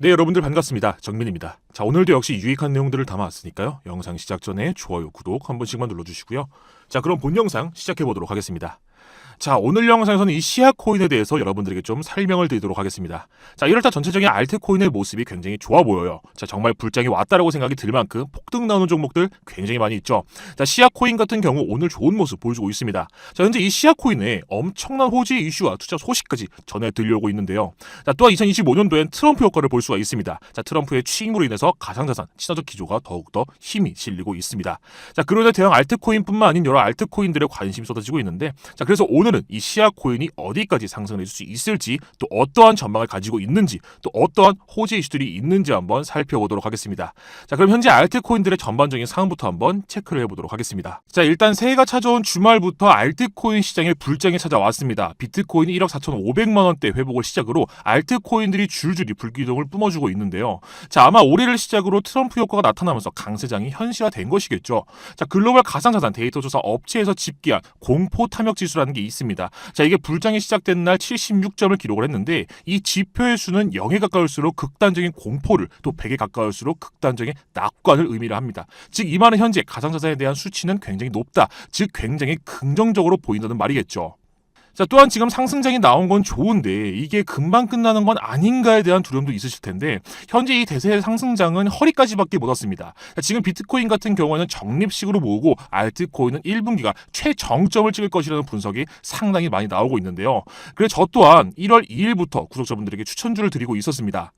네, 여러분들 반갑습니다. 정민입니다. 자, 오늘도 역시 유익한 내용들을 담아왔으니까요. 영상 시작 전에 좋아요, 구독 한 번씩만 눌러주시고요. 자, 그럼 본 영상 시작해 보도록 하겠습니다. 자, 오늘 영상에서는 이 시아 코인에 대해서 여러분들에게 좀 설명을 드리도록 하겠습니다. 자, 이럴 때 전체적인 알트 코인의 모습이 굉장히 좋아 보여요. 자, 정말 불장이 왔다라고 생각이 들 만큼 폭등 나오는 종목들 굉장히 많이 있죠. 자, 시아 코인 같은 경우 오늘 좋은 모습 보여주고 있습니다. 자, 현재 이 시아 코인에 엄청난 호재 이슈와 투자 소식까지 전해 들려오고 있는데요. 자, 또한 2025년도엔 트럼프 효과를 볼 수가 있습니다. 자, 트럼프의 취임으로 인해서 가상자산, 친화적 기조가 더욱더 힘이 실리고 있습니다. 자, 인해 대형 알트코인뿐만 아닌 여러 알트코인들의 관심이 쏟아지고 있는데, 자, 그래서 오늘 은 이 시아 코인이 어디까지 상승을 해줄 수 있을지, 또 어떠한 전망을 가지고 있는지, 또 어떠한 호재 이슈들이 있는지 한번 살펴보도록 하겠습니다. 자, 그럼 현재 알트코인들의 전반적인 상황부터 한번 체크를 해보도록 하겠습니다. 자, 일단 새해가 찾아온 주말부터 알트코인 시장에 불장이 찾아왔습니다. 비트코인이 1억 4,500만 원대 회복을 시작으로 알트코인들이 줄줄이 불기둥을 뿜어주고 있는데요. 자, 아마 올해를 시작으로 트럼프 효과가 나타나면서 강세장이 현실화된 것이겠죠. 자, 글로벌 가상자산 데이터 조사 업체에서 집계한 공포 탐욕 지수라는 게 있습니다. 자, 이게 불장이 시작된 날 76점을 기록을 했는데 이 지표의 수는 0에 가까울수록 극단적인 공포를 또 100에 가까울수록 극단적인 낙관을 의미를 합니다. 즉, 이 말은 현재 가상자산에 대한 수치는 굉장히 높다. 즉, 굉장히 긍정적으로 보인다는 말이겠죠. 자, 또한 지금 상승장이 나온 건 좋은데 이게 금방 끝나는 건 아닌가에 대한 두려움도 있으실 텐데 현재 이 대세의 상승장은 허리까지밖에 못 왔습니다. 자, 지금 비트코인 같은 경우에는 적립식으로 모으고 알트코인은 1분기가 최정점을 찍을 것이라는 분석이 상당히 많이 나오고 있는데요. 그래서 저 또한 1월 2일부터 구독자분들에게 추천주를 드리고 있었습니다.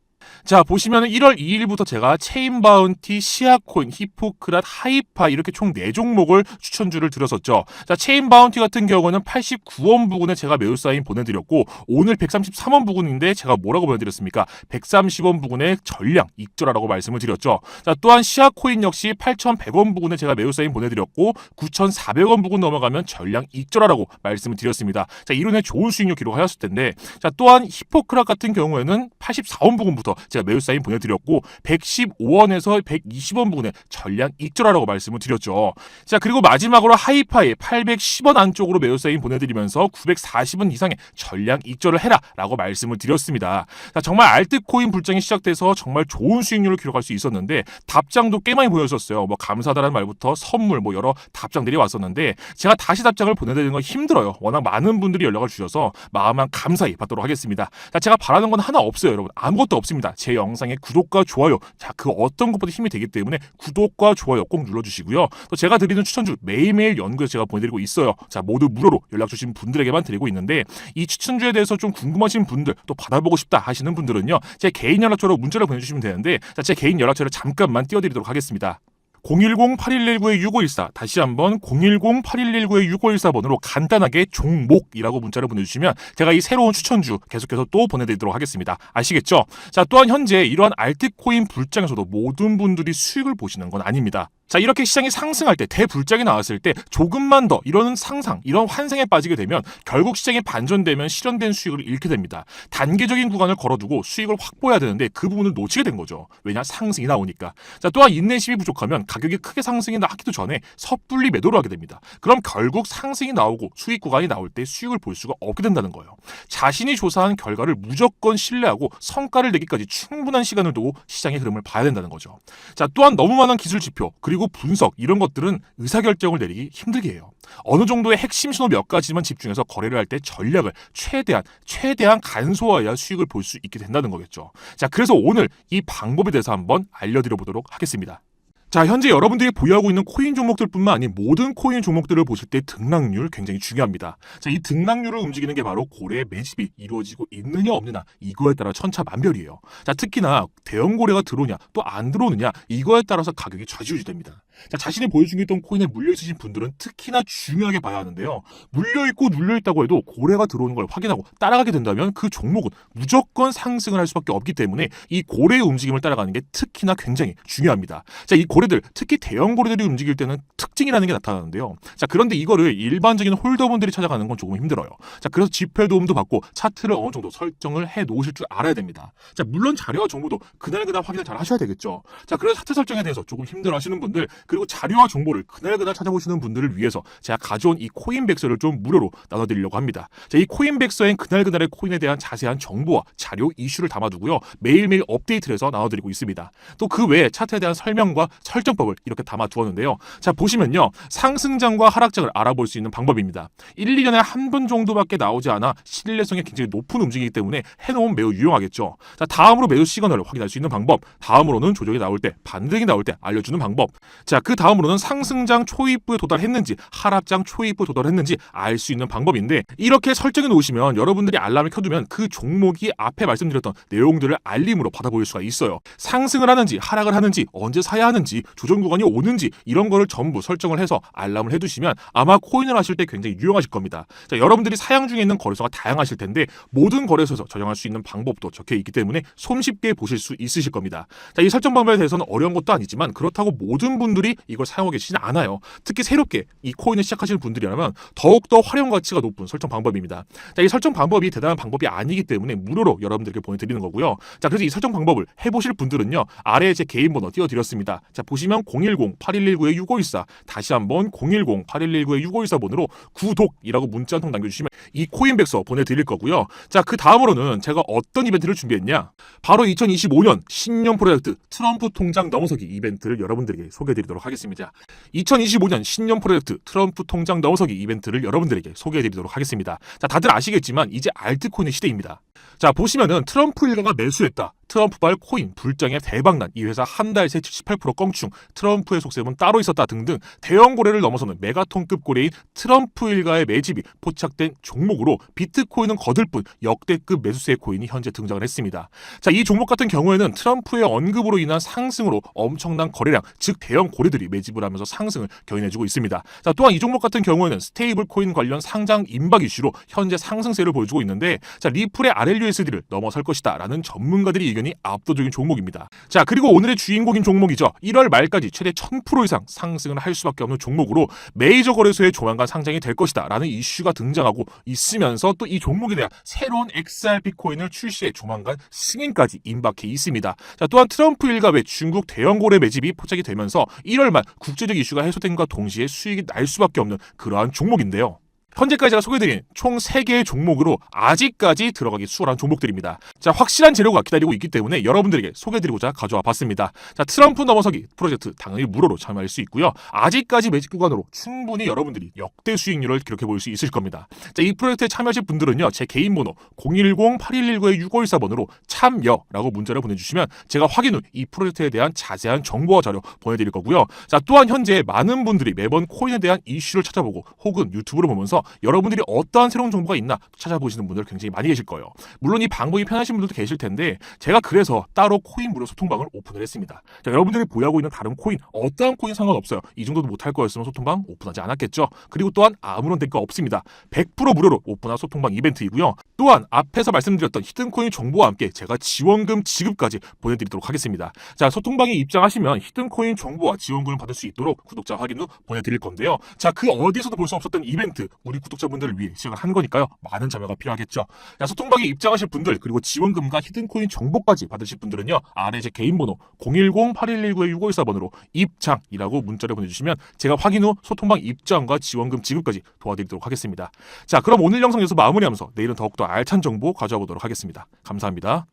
자 보시면 1월 2일부터 제가 체인 바운티, 시아코인, 히포크랏, 하이파 이렇게 총 4종목을 추천주를 드렸었죠. 자 체인 바운티 같은 경우는 89원 부근에 제가 매우 사인 보내드렸고 오늘 133원 부근인데 제가 뭐라고 보내드렸습니까? 130원 부근에 전량 익절하라고 말씀을 드렸죠. 자 또한 시아코인 역시 8,100원 부근에 제가 매우 사인 보내드렸고 9,400원 부근 넘어가면 전량 익절하라고 말씀을 드렸습니다. 자 이론에 좋은 수익률 기록하였을 텐데 자 또한 히포크랏 같은 경우에는 84원 부근부터 제가 매우 사인 보내드렸고 115원에서 120원 부근에 전량 익절하라고 말씀을 드렸죠. 자 그리고 마지막으로 하이파이 810원 안쪽으로 매우 사인 보내드리면서 940원 이상의 전량 익절을 해라라고 말씀을 드렸습니다. 자 정말 알트코인 불장이 시작돼서 정말 좋은 수익률을 기록할 수 있었는데 답장도 꽤 많이 보였었어요. 뭐 감사하다는 말부터 선물 뭐 여러 답장들이 왔었는데 제가 다시 답장을 보내드리는 건 힘들어요. 워낙 많은 분들이 연락을 주셔서 마음만 감사히 받도록 하겠습니다. 자 제가 바라는 건 하나 없어요, 여러분. 아무것도 없습니다. 제 영상에 구독과 좋아요, 자 그 어떤 것보다 힘이 되기 때문에 구독과 좋아요 꼭 눌러주시고요. 또 제가 드리는 추천주 매일매일 연구해서 제가 보내드리고 있어요. 자 모두 무료로 연락 주신 분들에게만 드리고 있는데 이 추천주에 대해서 좀 궁금하신 분들 또 받아보고 싶다 하시는 분들은요 제 개인 연락처로 문자를 보내주시면 되는데 자, 제 개인 연락처를 잠깐만 띄워드리도록 하겠습니다. 010-8119-6514 다시 한번 010-8119-6514번으로 간단하게 종목이라고 문자를 보내주시면 제가 이 새로운 추천주 계속해서 또 보내드리도록 하겠습니다. 아시겠죠? 자 또한 현재 이러한 알트코인 불장에서도 모든 분들이 수익을 보시는 건 아닙니다. 자 이렇게 시장이 상승할 때 대불장이 나왔을 때 조금만 더 이런 상상 이런 환상에 빠지게 되면 결국 시장이 반전되면 실현된 수익을 잃게 됩니다. 단계적인 구간을 걸어두고 수익을 확보해야 되는데 그 부분을 놓치게 된 거죠. 왜냐? 상승이 나오니까. 자 또한 인내심이 부족하면 가격이 크게 상승이 나기도 전에 섣불리 매도를 하게 됩니다. 그럼 결국 상승이 나오고 수익 구간이 나올 때 수익을 볼 수가 없게 된다는 거예요. 자신이 조사한 결과를 무조건 신뢰하고 성과를 내기까지 충분한 시간을 두고 시장의 흐름을 봐야 된다는 거죠. 자 또한 너무 많은 기술 지표 그리고 분석 이런 것들은 의사결정을 내리기 힘들게 해요. 어느 정도의 핵심 신호 몇 가지만 집중해서 거래를 할 때 전략을 최대한 최대한 간소화해야 수익을 볼 수 있게 된다는 거겠죠. 자, 그래서 오늘 이 방법에 대해서 한번 알려드려 보도록 하겠습니다. 자, 현재 여러분들이 보유하고 있는 코인 종목들뿐만 아닌 모든 코인 종목들을 보실 때 등락률 굉장히 중요합니다. 자, 이 등락률을 움직이는 게 바로 고래 매집이 이루어지고 있느냐 없느냐 이거에 따라 천차만별이에요. 자, 특히나 대형 고래가 들어오냐 또 안 들어오느냐 이거에 따라서 가격이 좌지우지됩니다. 자, 자신이 있던 코인에 물려 있으신 분들은 특히나 중요하게 봐야 하는데요. 물려 있고 눌려 있다고 해도 고래가 들어오는 걸 확인하고 따라가게 된다면 그 종목은 무조건 상승을 할 수밖에 없기 때문에 이 고래의 움직임을 따라가는 게 특히나 굉장히 중요합니다. 자, 이 고래들 특히 대형 고래들이 움직일 때는 특징이라는 게 나타나는데요. 자, 그런데 이거를 일반적인 홀더분들이 찾아가는 건 조금 힘들어요. 자, 그래서 지표 도움도 받고 차트를 어느 정도 설정을 해 놓으실 줄 알아야 됩니다. 자, 물론 자료와 정보도 그날 그날 확인을 잘 하셔야 되겠죠. 자, 그래서 차트 설정에 대해서 조금 힘들어 하시는 분들 그리고 자료와 정보를 그날그날 찾아보시는 분들을 위해서 제가 가져온 이 코인 백서를 좀 무료로 나눠드리려고 합니다. 자, 이 코인 백서엔 그날그날의 코인에 대한 자세한 정보와 자료 이슈를 담아두고요. 매일매일 업데이트를 해서 나눠드리고 있습니다. 또 그 외에 차트에 대한 설명과 설정법을 이렇게 담아두었는데요. 자, 보시면요. 상승장과 하락장을 알아볼 수 있는 방법입니다. 1, 2년에 한 번 정도밖에 나오지 않아 신뢰성이 굉장히 높은 움직이기 때문에 해놓으면 매우 유용하겠죠. 자, 다음으로 매수 시그널을 확인할 수 있는 방법. 다음으로는 조정이 나올 때, 반등이 나올 때 알려주는 방법. 자, 그 다음으로는 상승장 초입부에 도달했는지, 하락장 초입부에 도달했는지 알 수 있는 방법인데, 이렇게 설정해 놓으시면 여러분들이 알람을 켜두면 그 종목이 앞에 말씀드렸던 내용들을 알림으로 받아볼 수가 있어요. 상승을 하는지, 하락을 하는지, 언제 사야 하는지, 조정 구간이 오는지, 이런 거를 전부 설정을 해서 알람을 해두시면 아마 코인을 하실 때 굉장히 유용하실 겁니다. 자, 여러분들이 사양 중에 있는 거래소가 다양하실 텐데, 모든 거래소에서 저장할 수 있는 방법도 적혀 있기 때문에 손쉽게 보실 수 있으실 겁니다. 자, 이 설정 방법에 대해서는 어려운 것도 아니지만 그렇다고 모든 분들 이 이걸 사용하고 계시진 않아요. 특히 새롭게 이 코인을 시작하시는 분들이라면 더욱더 활용 가치가 높은 설정 방법입니다. 자, 이 설정 방법이 대단한 방법이 아니기 때문에 무료로 여러분들께 보내드리는 거고요. 자, 그래서 이 설정 방법을 해보실 분들은요. 아래에 제 개인 번호 띄워드렸습니다. 자, 보시면 010-8119-6514 다시 한번 010-8119-6514번으로 구독이라고 문자 한 통 남겨주시면 이 코인백서 보내드릴 거고요. 자, 그 다음으로는 제가 어떤 이벤트를 준비했냐? 바로 2025년 신년 프로젝트 트럼프 통장 넘어서기 이벤트를 여러분들에게 소개해드리도록 하겠습니다. 2025년 신년 프로젝트 트럼프 통장 넘어서기 이벤트를 여러분들에게 소개해드리도록 하겠습니다. 자, 다들 아시겠지만 이제 알트코인의 시대입니다. 자, 보시면은 트럼프 일가가 매수했다. 트럼프발 코인 불장의 대박난 이 회사 한 달 새 78% 껑충 트럼프의 속셈은 따로 있었다 등등 대형 고래를 넘어서는 메가톤급 고래인 트럼프 일가의 매집이 포착된 종목으로 비트코인은 거들 뿐 역대급 매수세 코인이 현재 등장을 했습니다. 자, 이 종목 같은 경우에는 트럼프의 언급으로 인한 상승으로 엄청난 거래량, 즉 대형 고래들이 매집을 하면서 상승을 견인해주고 있습니다. 자, 또한 이 종목 같은 경우에는 스테이블 코인 관련 상장 임박 이슈로 현재 상승세를 보여주고 있는데 자, 리플의 RLUSD를 넘어설 것이다라는 전문가들이 의견이 압도적인 종목입니다. 자, 그리고 오늘의 주인공인 종목이죠. 1월 말까지 최대 1000% 이상 상승을 할 수밖에 없는 종목으로 메이저 거래소에 조만간 상장이 될 것이다 라는 이슈가 등장하고 있으면서 또 이 종목에 대한 새로운 XRP 코인을 출시해 조만간 승인까지 임박해 있습니다. 자, 또한 트럼프 일가 외 중국 대형 고래 매집이 포착이 되면서 1월 말 국제적 이슈가 해소된과 동시에 수익이 날 수밖에 없는 그러한 종목인데요. 현재까지 제가 소개드린 총 3개의 종목으로 아직까지 들어가기 수월한 종목들입니다. 자, 확실한 재료가 기다리고 있기 때문에 여러분들에게 소개드리고자 가져와 봤습니다. 자, 트럼프 넘어서기 프로젝트 당연히 무료로 참여할 수 있고요. 아직까지 매직 구간으로 충분히 여러분들이 역대 수익률을 기록해 볼 수 있을 겁니다. 자, 이 프로젝트에 참여하실 분들은요. 제 개인 번호 010-8119-6514번으로 참여라고 문자를 보내주시면 제가 확인 후 이 프로젝트에 대한 자세한 정보와 자료 보내드릴 거고요. 자, 또한 현재 많은 분들이 매번 코인에 대한 이슈를 찾아보고 혹은 유튜브를 보면서 여러분들이 어떠한 새로운 정보가 있나 찾아보시는 분들 굉장히 많이 계실 거예요. 물론 이 방법이 편하신 분들도 계실 텐데 제가 그래서 따로 코인 무료 소통방을 오픈을 했습니다. 자, 여러분들이 보유하고 있는 다른 코인 어떠한 코인 상관없어요. 이 정도도 못할 거였으면 소통방 오픈하지 않았겠죠. 그리고 또한 아무런 대가 없습니다. 100% 무료로 오픈한 소통방 이벤트이고요. 또한 앞에서 말씀드렸던 히든코인 정보와 함께 제가 지원금 지급까지 보내드리도록 하겠습니다. 자, 소통방에 입장하시면 히든코인 정보와 지원금을 받을 수 있도록 구독자 확인 후 보내드릴 건데요. 자, 그 어디서도 볼 수 없었던 이벤트 우리 구독자분들을 위해 시작을 한 거니까요. 많은 참여가 필요하겠죠. 자, 소통방에 입장하실 분들 그리고 지원금과 히든코인 정보까지 받으실 분들은요. 아래 제 개인 번호 010-8119-6514번으로 입장이라고 문자를 보내주시면 제가 확인 후 소통방 입장과 지원금 지급까지 도와드리도록 하겠습니다. 자, 그럼 오늘 영상 여기서 마무리하면서 내일은 더욱더 알찬 정보 가져와 보도록 하겠습니다. 감사합니다.